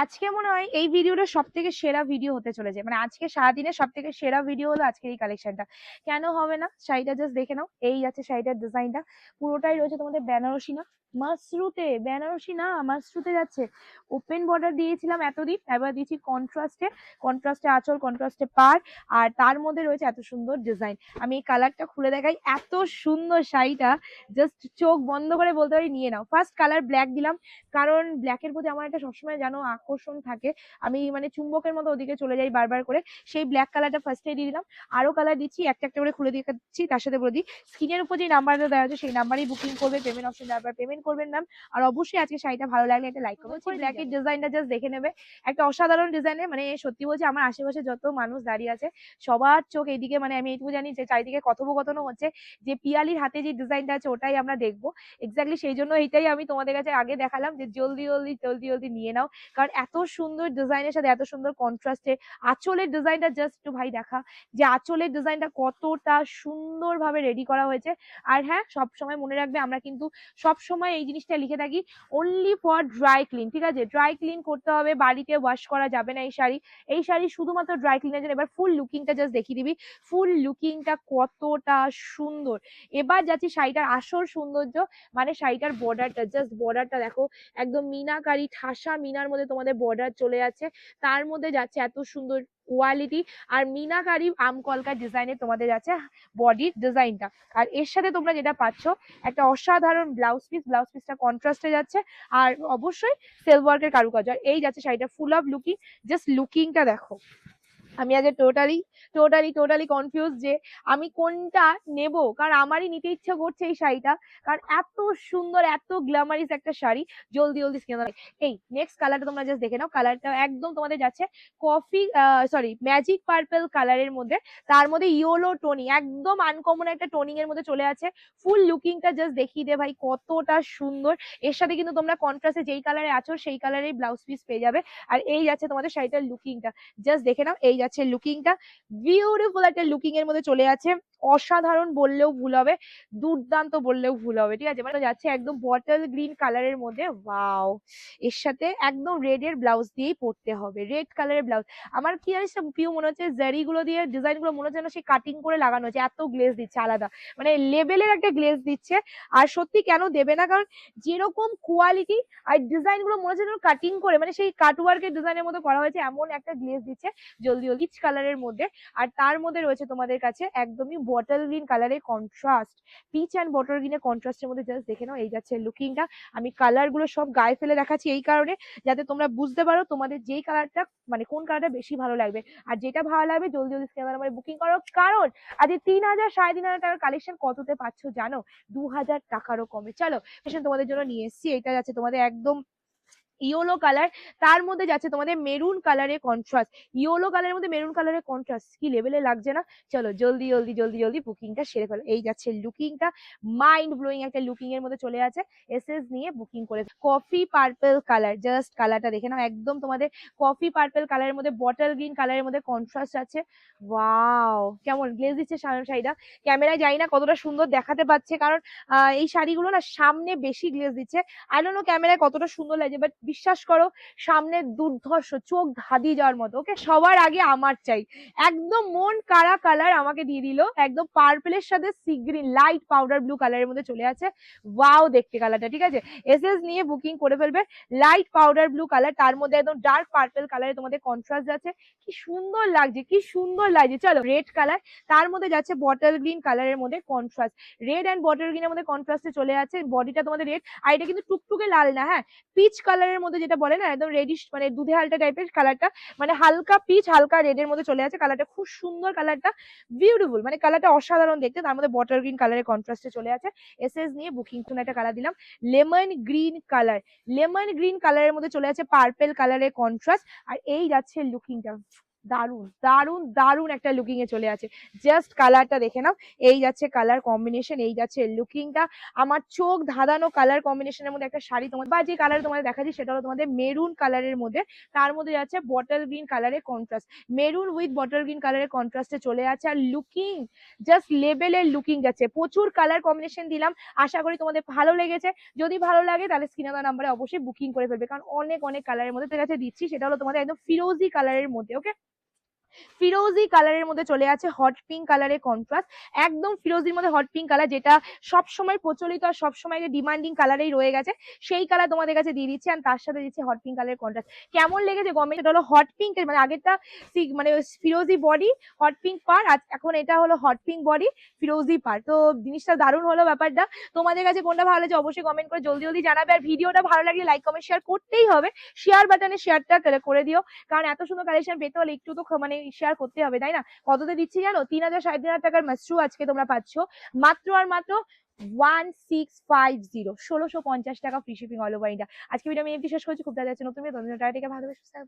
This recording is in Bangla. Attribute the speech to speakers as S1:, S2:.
S1: আজকে মনে হয় এই ভিডিওটা সব থেকে সেরা ভিডিও হতে চলেছে। মানে আজকে সারাদিনের সব থেকে সেরা ভিডিও হলো আজকের এই কালেকশনটা কেন হবে না? শাড়িটা জাস্ট দেখে নাও। এই আছে শাড়িটার ডিজাইনটা পুরোটাই রয়েছে তোমাদের বেনারসি না? মাসরুতে বেনারসি না মাসরুতে যাচ্ছে। ওপেন বর্ডার দিয়েছিলাম এতদিন, এবার দিয়েছি কন্ট্রাস্টে কন্ট্রাস্টে আঁচল কন্ট্রাস্টে পার আর তার মধ্যে রয়েছে এত সুন্দর ডিজাইন আমি এই কালারটা খুলে দেখাই, এত সুন্দর শাড়িটা। জাস্ট চোখ বন্ধ করে বলতে পারি, নিয়ে নাও। ফার্স্ট কালার ব্ল্যাক দিলাম, কারণ ব্ল্যাকের প্রতি আমার একটা সবসময় জানো আকর্ষণ থাকে। আমি মানে চুম্বকের মতো ওদিকে চলে যাই বারবার করে। সেই ব্ল্যাক কালারটা ফার্স্টে দিয়ে দিলাম। আরও কালার দিচ্ছি একটা একটা করে খুলে দিচ্ছি তার সাথে বলে দিই। স্ক্রিনের উপর যে নাম্বারটা দেওয়া আছে সেই নাম্বারেই বুকিং করবে পেমেন্ট অপশন দেওয়ার পেমেন্ট করবেন ম্যাম আর অবশ্যই আজকে শাড়িটা ভালো লাগলে একটা লাইক করবে ব্ল্যাকের ডিজাইনটা জাস্ট দেখে। নেবে। একটা অসাধারণ ডিজাইনের মানে সত্যি বলছি আমার আশেপাশে যত মানুষ দাঁড়িয়ে আছে সবার চোখ এইদিকে মানে আমি এইটুকু জানি যে চারিদিকে কথোপকথনও হচ্ছে যে পিয়ালির হাতে যে ডিজাইনটা আছে ওটাই আমরা দেখব। এক্স্যাক্টলি সেই জন্য এইটাই আমি তোমাদের কাছে আগে দেখালাম যে জলদি জলদি জলদি জলদি নিয়ে নাও। কারণ এত সুন্দর ডিজাইনের সাথে, এত সুন্দর কন্ট্রাস্টে আঁচলের ডিজাইনটা জাস্ট একটু ভাই দেখা, যে আঁচলের ডিজাইনটা কতটা সুন্দরভাবে রেডি করা হয়েছে। আর হ্যাঁ সব সময় মনে রাখবে, আমরা কিন্তু সব সময় এই জিনিসটা লিখে থাকি অনলি ফর ড্রাই ক্লিন ঠিক আছে? ড্রাই ক্লিন করতে হবে, বাড়িতে ওয়াশ করা যাবে না এই শাড়ি। এই শাড়ি শুধুমাত্র ড্রাই ক্লিনের জন্য। এবার ফুল লুকিংটা জাস্ট দেখিয়ে দিবি। ফুল লুকিংটা কতটা সুন্দর। এবার যাচ্ছি শাড়িটার আসল সৌন্দর্য মানে শাড়িটার বর্ডারটা জাস্ট বর্ডারটা দেখো, একদম মিনাকারি, ঠাসা মিনার মধ্যে তোমাদের বর্ডার চলে যাচ্ছে। তার মধ্যে যাচ্ছে এত সুন্দর কোয়ালিটি আর মিনাকারি আমকলকা ডিজাইনে তোমাদের যাচ্ছে বডির ডিজাইনটা আর এর সাথে তোমরা যেটা পাচ্ছ, একটা অসাধারণ ব্লাউজ পিস ব্লাউজ পিসটা কন্ট্রাস্টে যাচ্ছে। আর অবশ্যই সেলওয়ার্কের কারুকাজ আর এই যাচ্ছে শাড়িটা ফুল অফ লুকিং জাস্ট লুকিংটা দেখো। আমি আগে টোটালি টোটালি টোটালি কনফিউজ যে আমি কোনটা নেব? কারণ আমারই নিতে ইচ্ছা করছে এই শাড়িটা। কারণ এত সুন্দর, এত গ্ল্যামারিস একটা শাড়ি। জলদি জলদি স্কিন এই নেক্সট কালারটা তোমরা জাস্ট দেখে নাও। কালারটা একদম তোমাদের যাচ্ছে কফি সরি ম্যাজিক পার্পল কালারের মধ্যে। তার মধ্যে ইয়োলো টোনিং একদম আনকমন একটা টোনিং এর মধ্যে চলে আছে। ফুল লুকিংটা জাস্ট দেখিয়ে দে ভাই, কতটা সুন্দর। এর সাথে কিন্তু তোমরা কন্ট্রাস্টে যেই কালারে আছো, সেই কালারের ব্লাউজ পিস পেয়ে যাবে। আর এই যাচ্ছে তোমাদের শাড়িটার লুকিংটা জাস্ট দেখে নাও, এই যাচ্ছে লুকিংটা বিউটিফুল একটা লুকিং এর মধ্যে চলে আছে অসাধারণ বললেও ভুল হবে, দুর্দান্ত বললেও ভুল হবে, ঠিক আছে? মানে যাচ্ছে একদম বটল গ্রিন কালারের মধ্যে ওয়াও এর সাথে একদম রেড এর ব্লাউজ দিয়েই পরতে হবে রেড কালারের ব্লাউজ আমার কি জানিস পিউ মনে হচ্ছে জারি গুলো দিয়ে ডিজাইনগুলো মনে হচ্ছে যেন সে কাটিং করে লাগানো হচ্ছে, এত গ্লেজ দিচ্ছে আলাদা। মানে লেভেলের একটা গ্লেজ দিচ্ছে, আর সত্যি কেন দেবে না? কারণ যেরকম কোয়ালিটি আর ডিজাইনগুলো মনে হচ্ছে যেন কাটিং করে মানে সেই কাটওয়ার্কের ডিজাইনের মতো করা হয়েছে, এমন একটা গ্লেজ দিচ্ছে, জলদি জলদি কালারের মধ্যে। আর তার মধ্যে রয়েছে তোমাদের কাছে একদমই বটল গ্রিন কালারের কন্ট্রাস্ট পিচ অ্যান্ড বটল গ্রিনের কন্ট্রাস্টের মধ্যে জাস্ট দেখে নাও, এই যাচ্ছে লুকিংটা আমি কালারগুলো সব গায়ে ফেলে দেখাচ্ছি এই কারণে, যাতে তোমরা বুঝতে পারো তোমাদের যেই কালারটা মানে কোন কালারটা বেশি ভালো লাগবে। আর যেটা ভালো লাগবে, জলদি জলদি স্ক্যানার নাম্বারে বুকিং করো। কারণ আজ তিন হাজার, সাড়ে তিন হাজার টাকার কালেকশন কততে পাচ্ছ জানো? দু হাজার টাকারও কমে। চলো তোমাদের জন্য নিয়ে এসেছি। এটা যাচ্ছে তোমাদের একদম ইয়েলো কালার, তার মধ্যে যাচ্ছে তোমাদের মেরুন কালারের কন্ট্রাস্ট ইয়েলো কালারের মধ্যে মেরুন কালারের কন্ট্রাস্ট কি লেভেলে লাগছে না? চলো জলদি জলদি জলদি জলদি বুকিংটা সেরে ফেলো। এই যাচ্ছে লুকিংটা মাইন্ড ব্লোয়িং একটা লুকিং এর মধ্যে চলে আছে। এসএস নিয়ে বুকিং করে কফি পার্পল কালার জাস্ট কালারটা দেখে নাও। একদম তোমাদের কফি পার্পল কালারের মধ্যে বটল গ্রিন কালারের মধ্যে কন্ট্রাস্ট আছে। ওয়াও কেমন? গ্লেজ দিচ্ছে শাড়িটা ক্যামেরায় যাই না কতটা সুন্দর দেখাতে পাচ্ছে কারণ এই শাড়িগুলো না সামনে বেশি গ্লেজ দিচ্ছে। আই ডোন্ট নো ক্যামেরায় কতটা সুন্দর লাগছে বাট বিশ্বাস করো, সামনে দুর্ধর্ষ, চোখ ধাঁধিয়ে যাওয়ার মতো। ওকে সবার আগে আমার চাই। একদম মন কারা কালার আমাকে দিয়ে দিল। একদম পার্পেলের সাথে sea green light powder blue কালারের মধ্যে চলে আছে। ওয়াও দেখতে কালারটা, ঠিক আছে? এস এস নিয়ে বুকিং করে ফেলবে। লাইট পাউডার ব্লু কালার তার মধ্যে একদম ডার্ক পার্পেল কালারে তোমাদের কন্ট্রাস্ট যাচ্ছে। কি সুন্দর লাগছে, কি সুন্দর লাগছে। চলো রেড কালার তার মধ্যে যাচ্ছে বটল গ্রিন কালারের মধ্যে কন্ট্রাস্ট রেড অ্যান্ড বটল গ্রিনের মধ্যে কন্ট্রাস্টে চলে আছে। বডিটা তোমাদের রেড আর এটা কিন্তু টুকটুকে লাল না হ্যাঁ? পিচ কালারের মধ্যে যেটা বলে না, একদম রেডিশ মানে দুধে হালটা টাইপের কালারটা মানে হালকা পিচ হালকা রেড এর মধ্যে চলে আছে কালারটা খুব সুন্দর কালারটা বিউটিফুল মানে কালারটা অসাধারণ দেখতে। তার মধ্যে বটার গ্রিন কালারের কন্ট্রাস্টে চলে আছে এস এস নিয়ে বুকিং কোন একটা কালার দিলাম। Lemon green colour lemon green কালারের মধ্যে চলে আছে পার্পেল কালারের কন্ট্রাস্ট আর এই যাচ্ছে লুকিংটা দারুণ দারুণ দারুণ একটা লুকিং এ চলে আছে। জাস্ট কালারটা দেখে নাও। এই যাচ্ছে কালার কম্বিনেশন এই যাচ্ছে লুকিংটা আমার চোখ ধাঁধানো কালার কম্বিনেশনের মধ্যে একটা শাড়ি তোমার বা যে কালার তোমাদের দেখাচ্ছি সেটা হলো তোমাদের মেরুন কালারের মধ্যে। তার মধ্যে যাচ্ছে বটল গ্রিন কালারের contrast maroon with bottle green কালারের কন্ট্রাস্টে চলে আছে। আর লুকিং জাস্ট লেভেলের লুকিং যাচ্ছে। প্রচুর কালার কম্বিনেশন দিলাম। আশা করি তোমাদের ভালো লেগেছে। যদি ভালো লাগে তাহলে স্ক্রিনে দেওয়া নাম্বারে অবশ্যই বুকিং করে ফেলবে। কারণ অনেক অনেক কালারের মধ্যে কাছে দিচ্ছি। সেটা হলো তোমাদের একদম ফিরোজি কালারের মধ্যে ওকে ফিরোজি কালারের মধ্যে চলে আছে হট পিঙ্ক কালারের কন্ট্রাস্ট একদম ফিরোজির মধ্যে হট পিঙ্ক কালার যেটা সব সময় প্রচলিত আর সবসময় ডিমান্ডিং কালারেই রয়ে গেছে, সেই কালার তোমাদের কাছে দিয়ে দিচ্ছি আর তার সাথে দিচ্ছি হট পিঙ্ক কালারের কন্ট্রাস্ট কেমন লেগেছে গরমে এটা হলো হট পিঙ্ক মানে আগেরটা মানে ফিরোজি বডি হট পিঙ্ক পার আর এখন এটা হলো হট পিঙ্ক বডি ফিরোজি পার তো জিনিসটা দারুণ হলো ব্যাপারটা। তোমাদের কাছে কোনটা ভালো লাগছে অবশ্যই কমেন্ট করে জলদি জলদি জানাবে আর ভিডিওটা ভালো লাগলে লাইক কমেন্ট শেয়ার করতেই হবে। শেয়ার বাটনে শেয়ারটা করে দিও। কারণ এত সুন্দর কালেকশন পেতে হলে একটু তো মানে শেয়ার করতে হবে তাই না? কততে দিচ্ছি জানো? তিন হাজার সাড়ে তিন হাজার টাকার মাসরু আজকে তোমরা পাচ্ছ। মাত্র আর মাত্র ওয়ান সিক্স ফাইভ জিরো ষোলোশো পঞ্চাশ টাকা free shipping all over India আজকে ভিডিও আমি এমনি শেষ করছি খুব তাড়াতাড়ি নতুন ভিডিও, থেকে ভালোবেসে